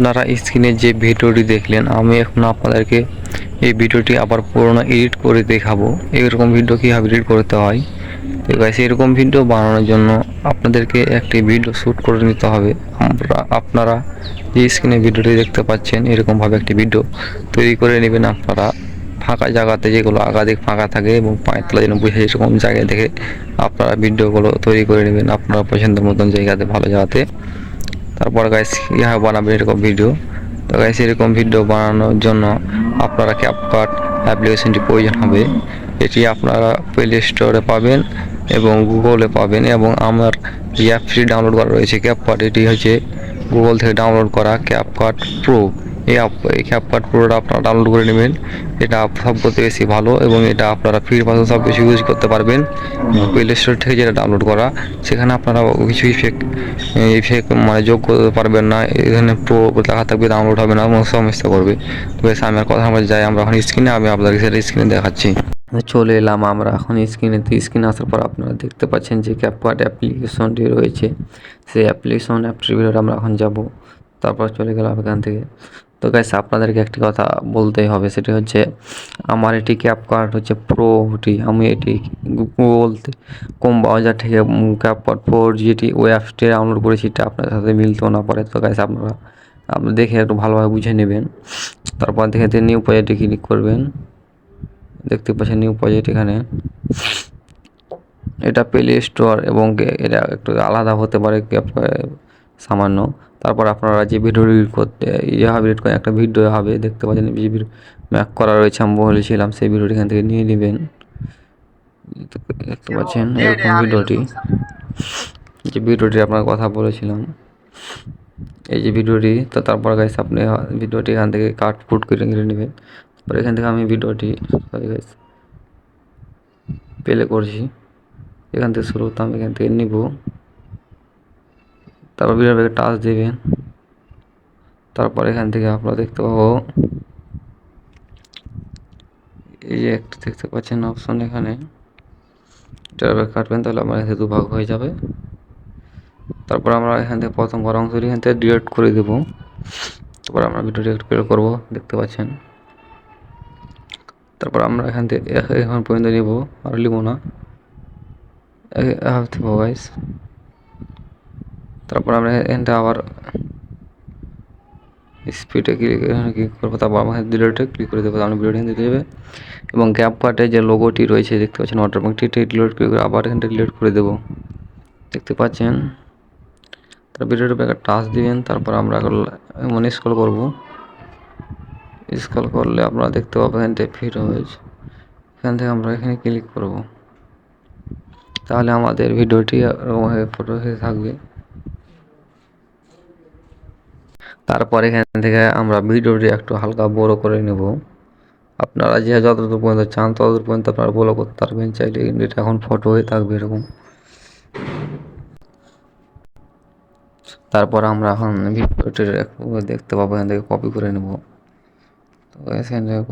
আপনারা স্ক্রিনে যে ভিডিওটি দেখলেন, আমি এখন আপনাদেরকে এই ভিডিওটি আবার পুরোনো এডিট করে দেখাবো। এরকম ভিডিও কীভাবে এডিট করতে হয়? তো গাইস এরকম ভিডিও বানানোর জন্য আপনাদেরকে একটি ভিডিও শ্যুট করে নিতে হবে। আমরা, আপনারা যে স্ক্রিনে ভিডিওটি দেখতে পাচ্ছেন, এরকমভাবে একটি ভিডিও তৈরি করে নেবেন আপনারা। ফাঁকা জায়গাতে যেগুলো আগাধিক ফাঁকা থাকে এবং পায়ের তলা যেন বুঝে এরকম জায়গায় দেখে আপনারা ভিডিওগুলো তৈরি করে নেবেন আপনার পছন্দের মতন জায়গাতে, ভালো জায়গাতে। তারপর গাইস কীভাবে বানাবেন এরকম ভিডিও তো গাইস এরকম ভিডিও বানানোর জন্য আপনারা ক্যাপকাট অ্যাপ্লিকেশনটি প্রয়োজন হবে। এটি আপনারা প্লে স্টোরে পাবেন এবং গুগলে পাবেন এবং আমার যে অ্যাপটি ডাউনলোড করা রয়েছে ক্যাপকাট এটি হচ্ছে গুগল থেকে ডাউনলোড করা ক্যাপকাট প্রো এই অ্যাপ এই ক্যাপকাট প্রোটা আপনারা ডাউনলোড করে নেবেন। এটা সব করতে বেশি ভালো এবং এটা আপনারা ফ্রি ভাষা সব কিছু ইউজ করতে পারবেন। প্লে স্টোর থেকে যেটা ডাউনলোড করা, সেখানে আপনারা কিছু ইফেক্ট ইফেক্ট মানে যোগ করতে পারবেন না। এখানে প্রো লেখা থাকবে ডাউনলোড হবে না এবং সমস্যা করবে। তো বেশ, আমি আর কথা আমরা যাই, আমরা এখন স্ক্রিনে আমি আপনাদেরকে সেটা স্ক্রিনে দেখাচ্ছি। চলে এলাম আমরা এখন স্ক্রিনে তো স্ক্রিনে আসার পর আপনারা দেখতে পাচ্ছেন যে ক্যাপকাট অ্যাপ্লিকেশনটি রয়েছে। সেই অ্যাপ্লিকেশন অ্যাপটির ভিতরে আমরা এখন যাব। তারপর চলে গেলাম এখান থেকে। তো গাইস আপনাদেরকে একটি কথা বলতেই হবে, সেটি হচ্ছে আমার এটি ক্যাপকাট হচ্ছে প্রোটি আমি এটি গুগল কম বাজার থেকে ক্যাপকাট ফোর যেটি ওই অ্যাপসটি ডাউনলোড করেছি, এটা আপনার সাথে মিলতো না পারে। তো গাইস আপনারা, আপনি দেখে একটু ভালোভাবে বুঝে নেবেন। তারপর দেখে নিউ প্রজেক্টে ক্লিক করবেন। দেখতে পাচ্ছেন নিউ প্রজেক্ট এখানে। এটা প্লে স্টোর এবং এটা একটু আলাদা হতে পারে সামান্য। তারপর আপনারা যে ভিডিও এডিট করতে ইয়ে হবে এডিট করে একটা ভিডিও হবে দেখতে পাচ্ছেন যে ম্যাক করা রয়েছে আমি বলেছিলাম সেই ভিডিওটি এখান থেকে নিয়ে নেবেন। দেখতে পাচ্ছেন এরকম ভিডিওটি যে ভিডিওটি আপনার কথা বলেছিলাম এই যে ভিডিওটি তো তারপর গাইস আপনি ভিডিওটি এখান থেকে কাট ফুট করে নিয়ে নেবেন। তারপর এখান থেকে আমি ভিডিওটি সরি গাইস প্লে করছি। এখান থেকে শুরু হতো আমি এখান থেকে নিব। তারপর ভিডিওটাকে টাচ দেবেন। তারপর এখান থেকে আপনারা দেখতে পাবো। এই যে একটা দেখতে পাচ্ছেন অপশন এখানে। এটা কাটবেন তাহলে আমার এখানে দুভাগ হয়ে যাবে। তারপর আমরা এখান থেকে প্রথম করা অংশটি এখান থেকে ডিলেট করে দেবো। তারপর আমরা ভিডিও একটু প্লে করব, দেখতে পাচ্ছেন। তারপর আমরা এখান থেকে এখন পর্যন্ত নিব, আর নিব না। থাকব গাইস তারপর আমরা এখানটা আবার স্পিডে ক্লিক ক্লিক করব, তারপর আমাকে ডিলেটে ক্লিক করে দেবো, তাহলে ভিডিওটি দিতে যাবে এবং গ্যাপ কাটে যে লোগোটি রয়েছে, দেখতে পাচ্ছেন অটোমেটিকটি ডিলিট করে আবার এখানটা ডিলিট করে দেবো। দেখতে পাচ্ছেন? তার ভিডিওটা ব্যাগে টাচ দিবেন, তারপর আমরা এমন স্কল করব। স্কল করলে আপনারা দেখতে পাবেন থেকে ফিট হয়েছে এখান থেকে আমরা এখানে ক্লিক করব। তাহলে আমাদের ভিডিওটি ফটো হয়ে থাকবে। তারপর এখান থেকে আমরা ভিডিওটি একটু হালকা বড় করে নেব। আপনারা যে যতদূর পর্যন্ত চান, ততদূর পর্যন্ত আপনারা বড় করতে পারবেন। চাইলে এটা এখন ফটো হয়ে থাকবে এরকম। তারপর আমরা এখন ভিডিওটি দেখতে পাবো, এখান থেকে কপি করে নেব। তো এখান থেকে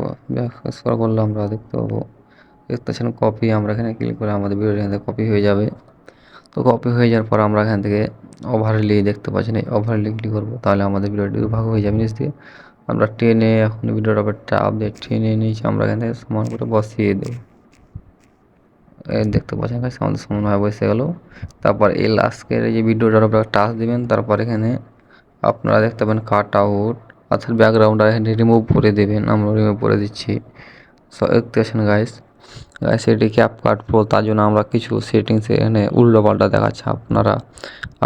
করলে আমরা দেখতে পাবো। দেখতে কপি আমরা এখানে ক্লিক করে আমাদের ভিডিওটি এখান থেকে কপি হয়ে যাবে। তো কপি হয়ে যাওয়ার পর আমরা এখান থেকে ওভারলি দেখতে পাচ্ছি না ওভারলি ক্লিক করব, তাহলে আমাদের ভিডিওটি দুভাগ হয়ে যাবে নিচ দিয়ে। আমরা টেনে এখন ভিডিওটা চাপ দিয়ে টেনে নিয়েছি, আমরা এখান থেকে সমান করে বসিয়ে দেবো। দেখতে পাচ্ছেন গাছ আমাদের সমানভাবে বসে গেল। তারপর এই লাস্টের যে ভিডিওটার উপরে টাচ দিবেন, তারপর এখানে আপনারা দেখতে পাবেন কাট আউট অর্থাৎ ব্যাকগ্রাউন্ড এখানে রিমুভ করে দেবেন। আমরা রিমুভ করে দিচ্ছি। দেখতে পাচ্ছেন গাইস গাইস এটি ক্যাপ কাট প্রো তার জন্য আমরা কিছু সেটিংস এখানে উল্টো পাল্টা দেখাচ্ছে আপনারা।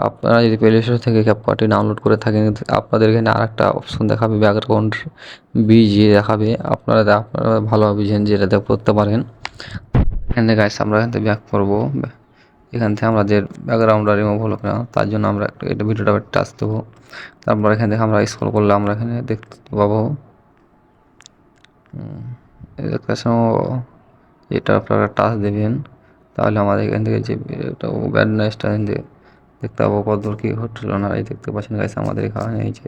আপনারা যদি প্লে স্টোর থেকে ক্যাপকাটটি ডাউনলোড করে থাকেন, আপনাদের এখানে আর একটা অপশন দেখাবে ব্যাকগ্রাউন্ড বিজিয়ে দেখাবে। আপনারা আপনারা ভালোভাবে বুঝেন যেটাতে করতে পারেন। এখান থেকে গাইস আমরা এখান থেকে ব্যাক করব। এখান থেকে আমাদের ব্যাকগ্রাউন্ডটা রিমুভ হলো না তার জন্য আমরা এটা ভিডিওটা টাচ দেবো। তারপর এখান থেকে আমরা স্ক্রল করলে আমরা এখানে দেখতে পাবো। দেখতে এটা আপনারা টাচ দেবেন, তাহলে আমাদের এখান থেকে যে একটা ব্যাডনেসটা দেখতে পাবো কতদূর কী হচ্ছিল না এই দেখতে পাচ্ছেন গাইস আমাদের এখানে এই যে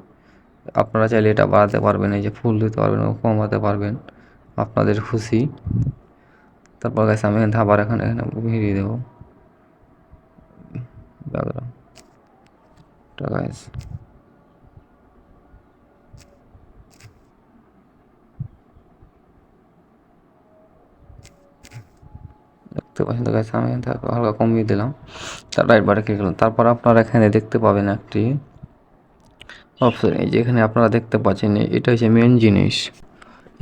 আপনারা চাইলে এটা বাড়াতে পারবেন, এই যে ফুল দিতে পারবেন কমাতে পারবেন, আপনাদের খুশি। তারপর গাছ আমি এখানে আবার এখানে এখানে ভিড়িয়ে দেবো। ব্যাকগ্রাউন্ড গাইস দেখতে পাচ্ছেন তো গাইস আমি হালকা কমিয়ে দিলাম। তার রাইট বারে ক্লিক করলাম। তারপর আপনারা এখানে দেখতে পাবেন একটি অপশন এই যে এখানে আপনারা দেখতে পাচ্ছেন, এটা হচ্ছে মেন জিনিস।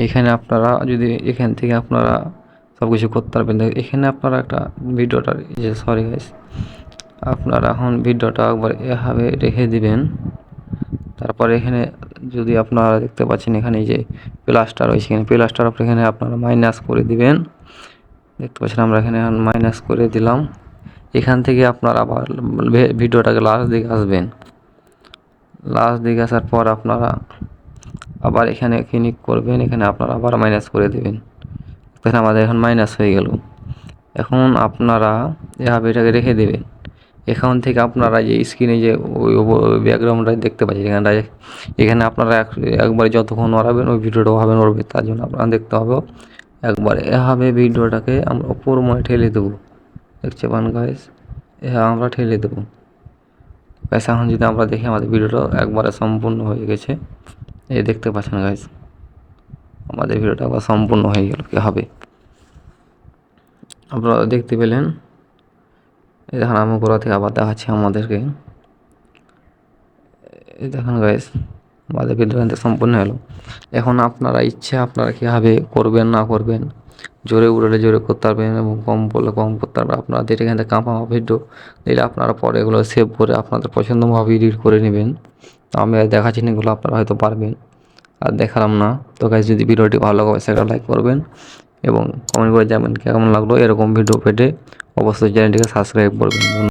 এখানে আপনারা যদি এখান থেকে আপনারা সব কিছু করতে পারবেন এখানে আপনারা একটা ভিডিওটা যে সরি গাইস আপনারা এখন ভিডিওটা একবার এভাবে রেখে দিবেন। তারপরে এখানে যদি আপনারা দেখতে পাচ্ছেন, এখানে যে প্লাস্টার রয়েছে, এখানে প্লাস্টার এখানে আপনারা মাইনাস করে দিবেন। দেখতে পাচ্ছেন, আমরা এখানে মাইনাস করে দিলাম। এখান থেকে আপনারা আবার ভিডিওটাকে লাস্ট দিকে আসবেন। লাস্ট দিকে আসার পর আপনারা আবার এখানে ক্লিক করবেন, এখানে আপনারা আবার মাইনাস করে দেবেন। দেখেন, আমাদের এখন মাইনাস হয়ে গেল। এখন আপনারা এভাবে এটাকে রেখে দেবেন। এখান থেকে আপনারা যে স্ক্রিনে যে ওই ব্যাকগ্রাউন্ডটা দেখতে পাচ্ছেন, এখানটা এখানে আপনারা এক- একবারে যতক্ষণ নড়াবেন, ওই ভিডিওটা হবে নড়বে, তার জন্য আপনারা দেখতে হবে। একবারে এভাবে ভিডিওটাকে আমরা ওপর মনে ঠেলে দেবো। দেখছে পান গাইস হ্যাঁ আমরা ঠেলে দেবো। গাইস এখন যদি আমরা দেখি আমাদের ভিডিওটা একবারে সম্পূর্ণ হয়ে গেছে, এই দেখতে পাচ্ছেন গাইস আমাদের ভিডিওটা একবার সম্পূর্ণ হয়ে গেল, কি হবে? আপনারা দেখতে পেলেন, এই দেখেন আমি গোড়া থেকে আবার দেখাচ্ছি আমাদেরকে। এই দেখেন গাইস আমাদের থেকে সম্পূর্ণ হলো। এখন আপনারা ইচ্ছে, আপনারা কীভাবে করবেন, না করবেন, জোরে উড়লে জোরে করতে পারবেন এবং কম বললে কম করতে পারবেন, আপনারা যেটা এখান থেকে কাঁপা ভিডিও দিলে আপনারা পরে এগুলো সেভ করে আপনাদের পছন্দ মতো এডিট করে নেবেন। তো আমি আর দেখাচ্ছি না, এগুলো আপনারা হয়তো পারবেন। আর দেখালাম না। তো গাইজ যদি ভিডিওটি ভালো লাগে সেটা লাইক করবেন এবং কমেন্ট করে যাবেন কেমন লাগল এরকম ভিডিও পেতে। অবশ্যই চ্যানেলটিকে সাবস্ক্রাইব করবেন।